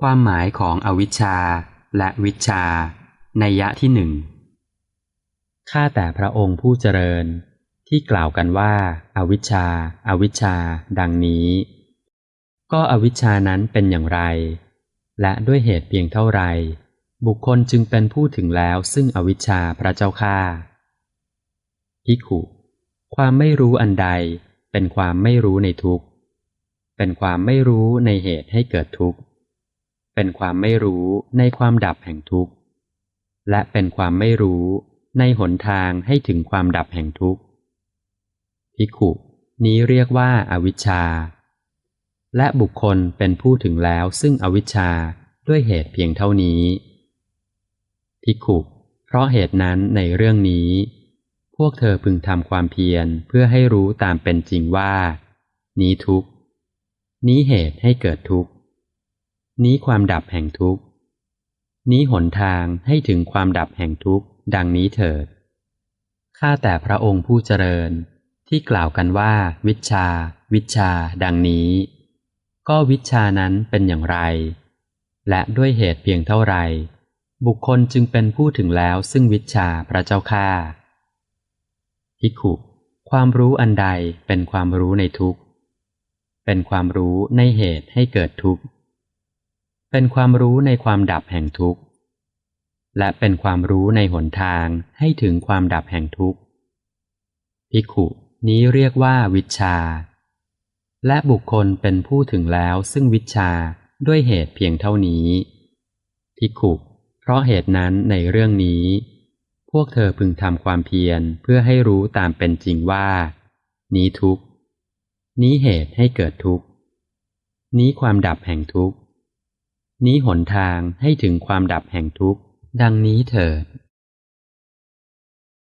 ความหมายของอวิชชาและวิชาในยะที่หนึ่งข้าแต่พระองค์ผู้เจริญ ที่กล่าวกันว่าอาวิชชาอาวิชชา ดังนี้ ก็อวิชชานั้นเป็นอย่างไร และด้วยเหตุเพียงเท่าไรบุคคลจึงเป็นผู้ถึงแล้วซึ่งอวิชชาพระเจ้าข้าพิขุความไม่รู้อันใด เป็นความไม่รู้ในทุกข์ เป็นความไม่รู้ในเหตุให้เกิดทุกข์ เป็นความไม่รู้ในความดับแห่งทุกข์ และเป็นความไม่รู้ในหนทางให้ถึงความดับแห่งทุกข์พิขุนี้เรียกว่าอาวิชชา และบุคคลเป็นผู้ถึงแล้วซึ่งอวิชชาด้วยเหตุเพียงเท่านี้พิขุ เพราะเหตุนั้นในเรื่องนี้ พวกเธอพึงทำความเพียรเพื่อให้รู้ตามเป็นจริงว่า นี้ทุกข์นี้เหตุให้เกิดทุกข์ นี้ความดับแห่งทุกข์ นี้หนทางให้ถึงความดับแห่งทุกข์ ดังนี้เถิด ข้าแต่พระองค์ผู้เจริญ ที่กล่าวกันว่า วิชา วิชา ดังนี้ ก็วิชานั้นเป็นอย่างไร และด้วยเหตุเพียงเท่าไรบุคคลจึงเป็นผู้ถึงแล้วซึ่งวิชาพระเจ้าข้าพิขุความรู้อันใดเป็นความรู้ในทุกข์ เป็นความรู้ในเหตุให้เกิดทุกข์ เป็นความรู้ในความดับแห่งทุกข์ และเป็นความรู้ในหนทางให้ถึงความดับแห่งทุกข์พิขุนี้เรียกว่าวิชา และบุคคลเป็นผู้ถึงแล้วซึ่งวิชาด้วยเหตุเพียงเท่านี้พิขุเพราะเหตุนั้นในเรื่องนี้ พวกเธอพึงทำความเพียรเพื่อให้รู้ตามเป็นจริงว่า นี้ทุกข์นี้เหตุให้เกิดทุกข์นี้ความดับแห่งทุกข์ นี้หนทางให้ถึงความดับแห่งทุกข์ ดังนี้เถิด